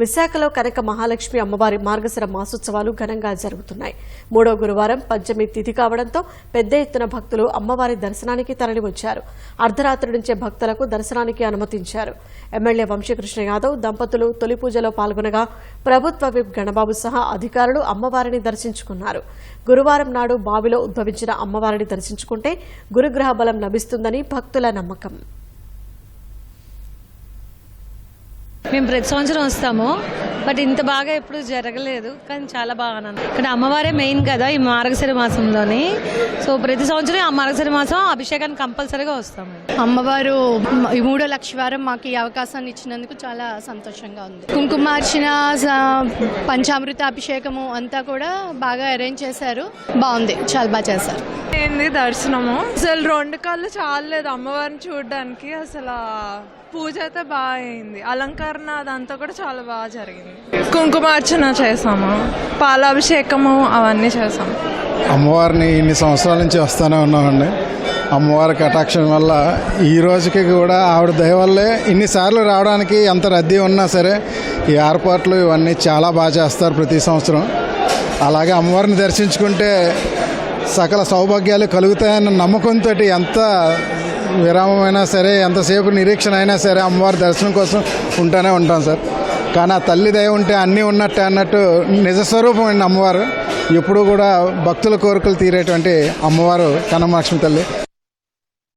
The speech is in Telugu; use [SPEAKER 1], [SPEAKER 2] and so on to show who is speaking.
[SPEAKER 1] విశాఖలో కనక మహాలక్ష్మి అమ్మవారి మార్గశర మాసోత్సవాలు ఘనంగా జరుగుతున్నాయి. మూడో గురువారం పంచమి తిథి కావడంతో పెద్ద ఎత్తున భక్తులు అమ్మవారి దర్శనానికి తరలివచ్చారు. అర్ధరాత్రి నుంచే భక్తులకు దర్శనానికి అనుమతించారు. ఎమ్మెల్యే వంశీకృష్ణ యాదవ్ దంపతులు తొలి పూజలో పాల్గొనగా ప్రభుత్వ విప్ గణబాబు సహా అధికారులు అమ్మవారిని దర్శించుకున్నారు. గురువారం నాడు బావిలో ఉద్భవించిన అమ్మవారిని దర్శించుకుంటే గురుగ్రహ బలం లభిస్తుందని భక్తుల నమ్మకం.
[SPEAKER 2] మేము ప్రతి సంవత్సరం వస్తాము. బట్ ఇంత బాగా ఎప్పుడు జరగలేదు కానీ చాలా బాగా ఆనందం ఇక్కడ అమ్మవారే మెయిన్ కదా ఈ మార్గశిర మాసంలోని. సో ప్రతి సంవత్సరం ఆ మార్గశిర మాసం అభిషేకానికి కంపల్సరీగా వస్తాము.
[SPEAKER 3] అమ్మవారు ఈ మూడో లక్షవారం మాకు ఈ అవకాశాన్ని ఇచ్చినందుకు చాలా సంతోషంగా ఉంది. కుంకుమార్చన స- పంచామృత అభిషేకము అంతా కూడా బాగా అరేంజ్ చేశారు. బాగుంది. చాలా బాగా చేశారు.
[SPEAKER 4] ఏంది దర్శనము? అసలు రెండు కళ్ళు చాలలేదు అమ్మవారిని చూడడానికి. అసలు పూజ అయితే బాగా అయింది. అలంకరణ అదంతా కూడా చాలా బాగా జరిగింది. కుంకుమార్చన చేసాము పాలాభిషేకము అవన్నీ చేసాము
[SPEAKER 5] అమ్మవారిని ఇన్ని సంవత్సరాల నుంచి వస్తూనే ఉన్నామండి. అమ్మవారి కటాక్షం వల్ల ఈ రోజుకి కూడా ఆవిడ దయ వల్లే ఇన్నిసార్లు రావడానికి ఎంత రద్దీ ఉన్నా సరే ఈ ఏర్పాట్లు ఇవన్నీ చాలా బాగా చేస్తారు ప్రతి సంవత్సరం. అలాగే అమ్మవారిని దర్శించుకుంటే సకల సౌభాగ్యాలు కలుగుతాయన్న నమ్మకంతో ఎంత విరామమైనా సరే ఎంతసేపు నిరీక్షణ అయినా సరే అమ్మవారి దర్శనం కోసం ఉంటూనే ఉంటాం సార్. కానీ ఆ తల్లి దయ ఉంటే అన్నీ ఉన్నట్టే అన్నట్టు నిజస్వరూపమైన అమ్మవారు. ఎప్పుడూ కూడా భక్తుల కోరికలు తీరేటువంటి అమ్మవారు కనమాలక్ష్మి తల్లి.